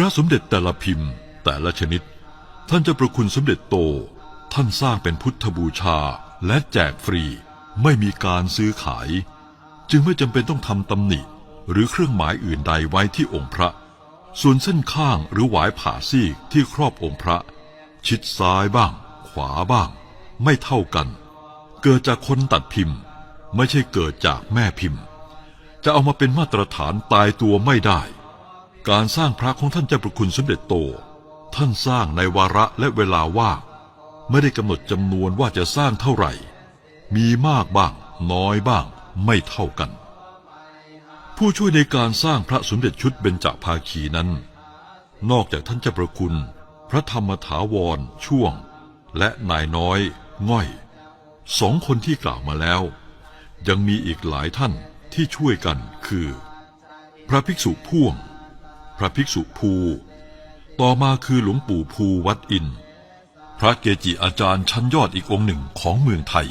ระสมเด็จแต่ละพิมพ์แต่ละชนิด ท่านเจะประคุณสมเด็จโต ท่านสร้างเป็นพุทธบูชาและแจกฟรี ไม่มีการซื้อขาย จึงไม่จำเป็นต้องทำตำหนิ หรือเครื่องหมายอื่นใดไว้ที่องค์พระ ส่วนเส้นข้างหรือหวายผ่าซีกที่ครอบองค์พระ ชิดซ้ายบ้าง ขวาบ้าง ไม่เท่ากัน เกิดจากคนตัดพิมพ์ ไม่ใช่เกิดจากแม่พิมพ์ จะเอามาเป็นมาตรฐานตายตัวไม่ได้ การสร้างพระของท่านเจ้าประคุณสมเด็จโต ท่านสร้างในวาระและเวลาว่างไม่ได้กำหนดจำนวนว่าจะสร้างเท่าไหร่ มีมากบ้าง น้อยบ้าง ไม่เท่ากัน ผู้ช่วยในการสร้างพระสมเด็จชุดเบญจภาคีนั้น นอกจากท่านเจ้าประคุณ พระธรรมถาวรช่วง และนายน้อย ง่อยสองคนที่กล่าวมาแล้ว ยังมีอีกหลายท่านที่ช่วยกันคือ พระภิกษุพ่วง พระภิกษุภู ต่อมาคือหลวงปู่ภูวัดอิน พระเกจิอาจารย์ชั้นยอดอีกองค์หนึ่งของเมืองไทย